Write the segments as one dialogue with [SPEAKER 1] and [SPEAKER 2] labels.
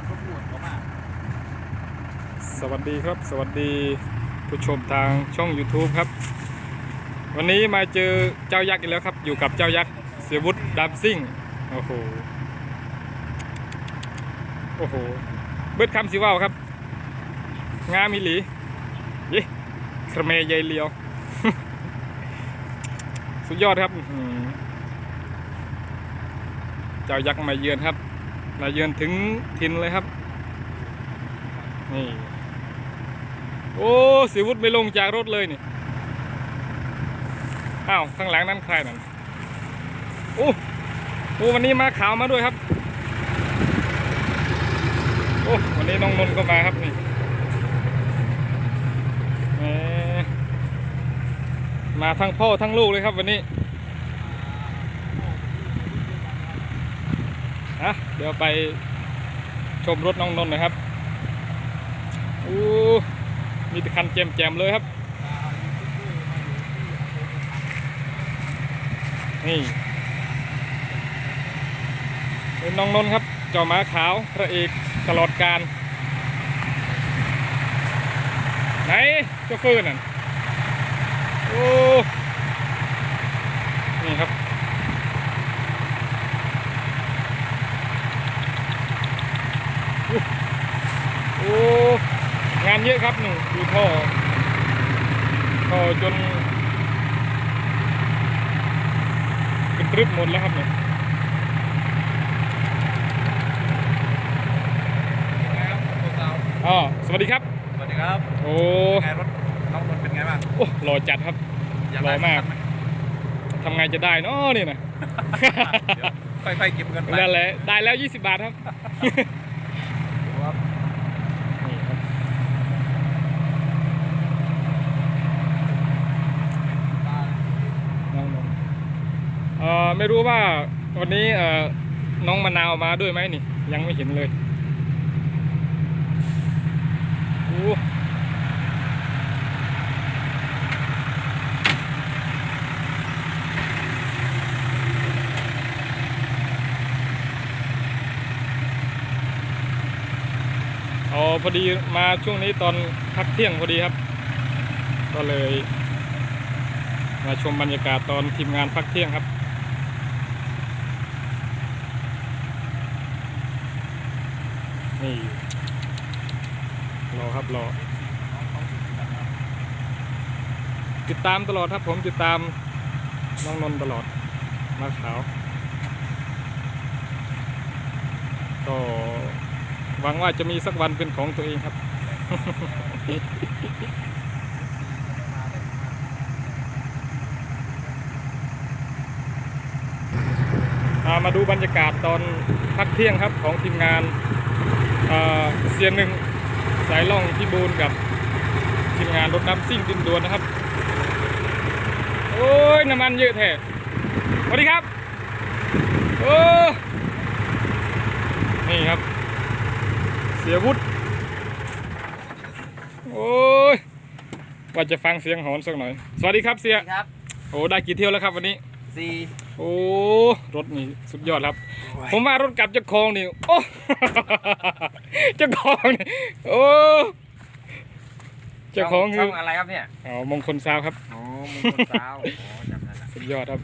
[SPEAKER 1] ลังรบกวนเขามาก
[SPEAKER 2] สวัสดีครับ สวัสดีผู้ชมทางช่อง YouTube ครับ วันนี้มาเจอเจ้ายักษ์อีกแล้วครับ อยู่กับเจ้ายักษ์เสียวุฒดามซิ่งโอ้โหโอ้โหเบิดคำสิว่าวครับ งามอีหลียี่ครเมยายเลียว สุดยอดครับ เจ้ายักษ์มาเยือนครับ มาเยือนถึงทินเลยครับ นี่ โอ้สิวุฒไม่ลงจากรถเลยนี่ อ้าวข้างหลังนั้นใครนั่นโอ้โอ้วันนี้มาขาวมาด้วยครับ โอ้วันนี้น้องนนท์ก็มาครับนี่มาทั้งพ่อทั้งลูกเลยครับวันนี้ อะเดี๋ยวไปชมรถน้องนนท์นะครับโอ้มีแต่คันแจมๆเลยครับ นี่เป็นน้องนนท์ครับเจ้าหมาขาวพระเอกตลอดการไหนเจ้าฟืนนั่นโอ้ นี่ครับ โอ้ งาน เยอะครับหนูดูท่อท่อจนเป็นตรึบหมดแล้วครับเนี่ย
[SPEAKER 1] ไงครับตัวสาว
[SPEAKER 2] อ๋อสวัสดีครับ
[SPEAKER 1] สวัสดีครับ
[SPEAKER 2] โอ้
[SPEAKER 1] ไงรถน้องนนท์เป็นไงบ้าง
[SPEAKER 2] โอ้หล่อจัดครับ
[SPEAKER 1] อยาก
[SPEAKER 2] รอ
[SPEAKER 1] ได้
[SPEAKER 2] มาก
[SPEAKER 1] สัคันไห
[SPEAKER 2] ทำไงจะได้เนาะนี่นะ
[SPEAKER 1] เดี๋ยวค่อยๆเก็บเงินไป
[SPEAKER 2] นั่นแหละได้แล้ว 20 บาทครับ
[SPEAKER 1] ดูครับ
[SPEAKER 2] นี่ครับน้องนนท์เอ่อ ไม่รู้ว่าวันนี้เอ่อน้องมะนาวมาด้วยไหมนี่ ยังไม่เห็นเลยโอ้อ๋อพอดีมาช่วงนี้ตอนพักเที่ยงพอดีครับ ก็เลย มาชมบรรยากาศตอนทีมงานพักเที่ยงครับ นี่รอครับรอติดตามตลอดครับผมติดตามน้องนนตลอดมาขาวก็หวังว่าจะมีสักวันเป็นของตัวเองครับ มาดูบรรยากาศตอนพักเที่ยงครับของทีมงาน เอ่อเซียนหนึ่งสายล่องพี่บูนกับทีมงานรถน้ำซิ่งดินดวนนะครับ โอ้ยน้ำมันเยอะแท้สวัสดีครับ โอ้นี่ครับ เสียวุฒิโอ้ยว่าจะฟังเสียงหอนสักหน่อย สวัสดีครับเสีย
[SPEAKER 1] ครับ
[SPEAKER 2] โอ้ได้กี่เที่ยวแล้วครับวันนี้
[SPEAKER 1] สี่
[SPEAKER 2] โอ้รถนี่สุดยอดครับ ผมว่ารถกลับเจ้าของนี่โอ้เจ้าของนี่โอ้เจ้าของคื
[SPEAKER 1] ช่
[SPEAKER 2] อ
[SPEAKER 1] องอะไรครับเนี่ย
[SPEAKER 2] อ๋อมงคลซาวครับ
[SPEAKER 1] โอ้มงคลสาวโอ้จำได้ละ
[SPEAKER 2] สุดยอดครับ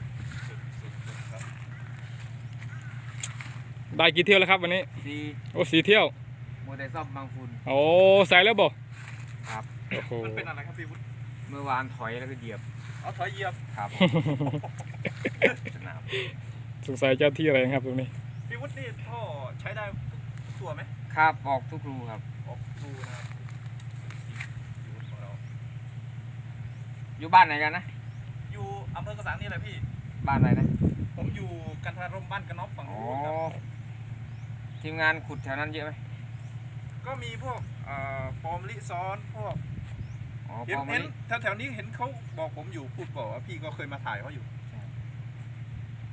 [SPEAKER 2] ได้กี่เที่ยวแล้วครับวันนี้
[SPEAKER 1] สี่
[SPEAKER 2] โอ้สี่เที่ยว
[SPEAKER 1] โมเดลซ่อมบางฝุ่น
[SPEAKER 2] โอ้ใส่แล้วบ่
[SPEAKER 1] ครับ
[SPEAKER 2] โอ้โห
[SPEAKER 3] มันเป็นอะไรครับพี่วุฒิ
[SPEAKER 1] เมื่อวานถอยแล้วก็เหยียบ
[SPEAKER 3] เอาถอยเหยียบ
[SPEAKER 1] ครับสนาม
[SPEAKER 2] สงสัยเจ้าที่อะไรครับตรงนี้
[SPEAKER 3] พี่วุฒินี่ท่อใช้ได้ทุกตัวไหม
[SPEAKER 1] ครับออกทุกรูครับ
[SPEAKER 3] ออกทูนะครับพี่วุฒิของเรา
[SPEAKER 1] อยู่บ้านไหนกันนะ
[SPEAKER 3] อยู่อำเภอกระสังนี่แหละพี่
[SPEAKER 1] บ้านไหนนะ
[SPEAKER 3] ผมอยู่กันทารมบ้านกระนอบฝั่ง
[SPEAKER 1] อ๋อ
[SPEAKER 3] นู้นครับ
[SPEAKER 1] ทีมงานขุดแถวนั้นเยอะไหม
[SPEAKER 3] ก็มีพวกเอ่อปอมลิซ้อนพวก
[SPEAKER 1] อ๋อ
[SPEAKER 3] เห็น
[SPEAKER 1] พอมา
[SPEAKER 3] เห็น
[SPEAKER 1] นี่
[SPEAKER 3] แถวแถวๆนี้เห็นเขาบอกผมอยู่พูดบอกว่าพี่ก็เคยมาถ่ายเขาอยู่
[SPEAKER 1] ใช่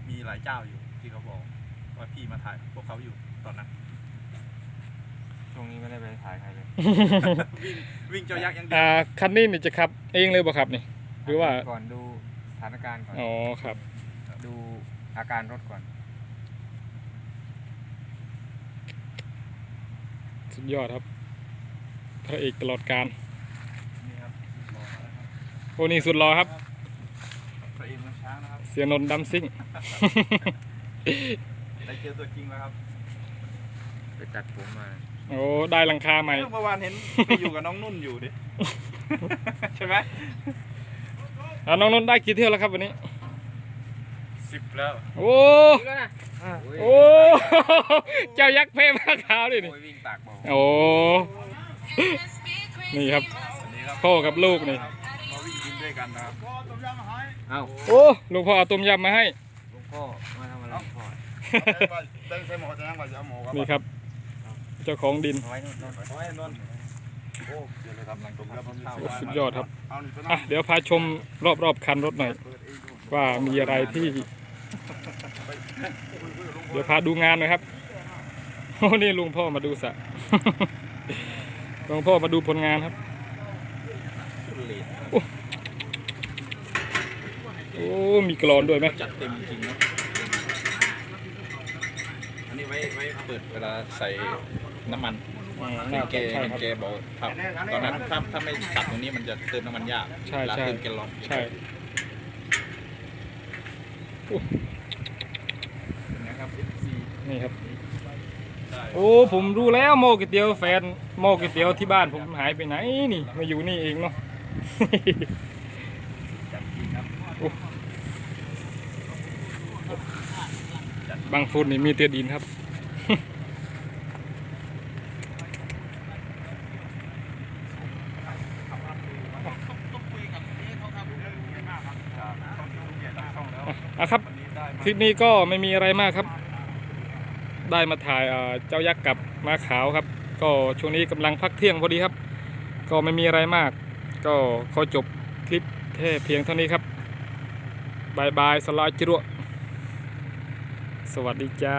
[SPEAKER 3] มีหลายเจ้าอยู่ที่เขาบอกว่าพี่มาถ่ายพวกเขาอยู่ตอนนั้น
[SPEAKER 1] ช่วงนี้ไม่ได้ไปถ่ายใครเลย
[SPEAKER 3] วิ่งวิ่งเจ้ายักษ์อย่างเดีย
[SPEAKER 2] อ่าวคันนี้นี่จะขับ เองเลยบ่ครับนี่ หรือว่า
[SPEAKER 1] ก่อนดูสถานการณ์ก่อน
[SPEAKER 2] อ๋อครับ
[SPEAKER 1] ดูอาการรถก่อน
[SPEAKER 2] สุดยอดครับ พระเอกตลอดการ
[SPEAKER 3] นี่ครับรอมาแล้วครับ
[SPEAKER 2] โอ้นี่สุดรอครับ
[SPEAKER 3] พระอินทร์น้ำช้างนะครับ
[SPEAKER 2] เสียนนท์ดัมซิ่ง
[SPEAKER 3] ได้เจอตัวจริงแล้วครับ
[SPEAKER 1] ไปตัดผมมา
[SPEAKER 2] โอ้ได้หลังคาใหม่
[SPEAKER 3] เมื่อวานเห็นไปอยู่กับน้องนุ่นอยู่ดิ ใช่ไหม
[SPEAKER 2] อะน้องนนท์ได้กี่เที่ยวแล้วครับวันนี้
[SPEAKER 3] สิบแล้ว
[SPEAKER 2] โอ้โอ้เจ้ายักษ์เพ่มาขาวดินี่
[SPEAKER 1] โอ้ยวิ่งตากเบา
[SPEAKER 2] โอ้นี่ครับ
[SPEAKER 3] วันนี้ครับ
[SPEAKER 2] พ่อกับลูกนี่
[SPEAKER 3] มาวิ่ง กินด้วยกันนะครับ
[SPEAKER 1] เอ้า
[SPEAKER 2] โอ้ลูกพ่อเอาต้มยำมาให้
[SPEAKER 1] หลวงพ่อมาทำอะไรหลวงพ่อ
[SPEAKER 2] นี่ครับ เจ้าของดิน
[SPEAKER 1] เอาไว้นู่นนู่น
[SPEAKER 3] โอ้ยนนท์โอ้เดี๋ยวเลยครับหลังตรงครับ
[SPEAKER 2] สุดยอดครับอะเดี๋ยวพาชมรอบๆคันรถหน่อย ว่ามีอะไรที่ เดี๋ยวพาดูงานหน่อยครับโอ้นี่ลุงพ่อมาดูสระลุงพ่อมาดูผลงานครับโอ้ มีกรอนด้วยไหม
[SPEAKER 3] จัดเต็มจริงนะอันนี้ไว้ไว้เปิดเวลาใส่น้ำมัน
[SPEAKER 2] อืม
[SPEAKER 3] เห็
[SPEAKER 2] น่าน
[SPEAKER 3] แก
[SPEAKER 2] จะใช่
[SPEAKER 3] เห็น
[SPEAKER 2] ครับ
[SPEAKER 3] แกบอกครับตอนนั้นถ้าถ้าไม่ตัดตรงนี้มันจะเติมน้ำมันยาก
[SPEAKER 2] ใช่
[SPEAKER 3] เวลา
[SPEAKER 2] ใช่
[SPEAKER 3] เติมแกลลอน
[SPEAKER 2] ใช่
[SPEAKER 3] นะครับ FC
[SPEAKER 2] นี่ครับ
[SPEAKER 3] ได้
[SPEAKER 2] โอ้ผมรู้แล้วหม้อก๋วยเตี๋ยวแฟนหม้อก๋วยเตี๋ยวที่บ้านผมหายไปไหนนี่มาอยู่นี่เองเนาะ
[SPEAKER 3] จัดจริงครั บา
[SPEAKER 2] งฟุตนี่มีเตียดินครับอะครับคลิปนี้ก็ไม่มีอะไรมากครับ ได้มาถ่ายเจ้ายักษ์กับม้าขาวครับ ก็ช่วงนี้กำลังพักเที่ยงพอดีครับ ก็ไม่มีอะไรมาก ก็ขอจบคลิปแค่เพียงเท่านี้ครับบายบายสลายจิรุ สวัสดีจ้า